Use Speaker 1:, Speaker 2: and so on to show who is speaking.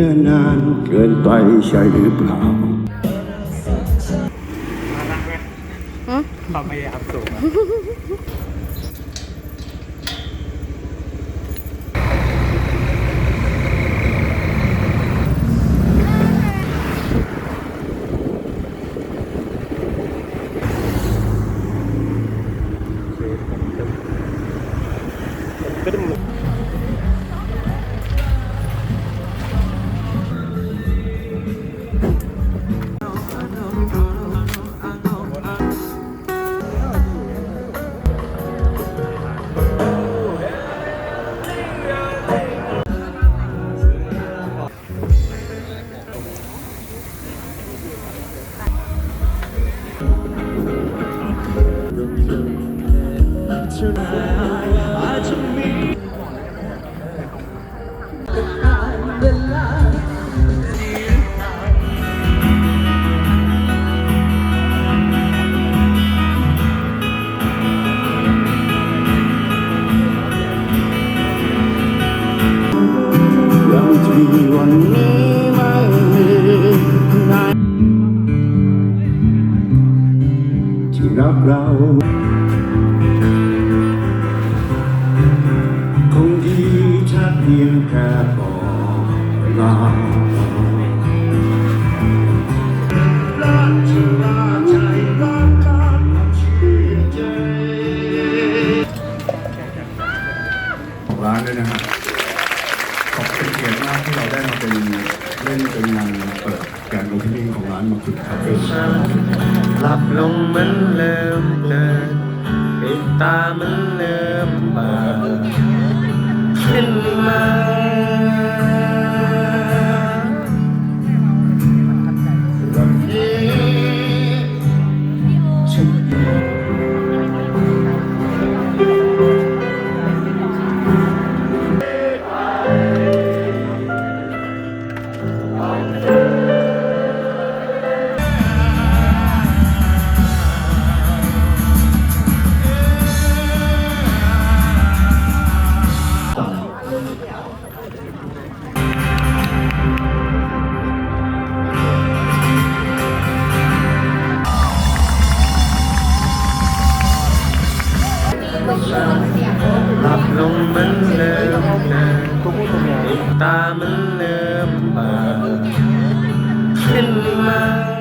Speaker 1: เนิ่นนานเกินไปใช่หรือเปล่า
Speaker 2: ความพยายามสูง
Speaker 1: ที่วันนี้ไม่มีนายที่รักเรา แค่บอกลารักที่ว่าใจรักกันชื่นใจ
Speaker 3: ร้านด้วยนะฮะขอบเป็นเกียรติมากที่เราได้มาเป็นเล่นเป็นงานเปิดการโอเพนนิ่งของร้านมาคุยคาเฟ่
Speaker 4: หลับลงเหมันเริ่มเดินปิดตามันเริ่ม lập lòng mình lên, nà Ta mình lơm bà Kinh mang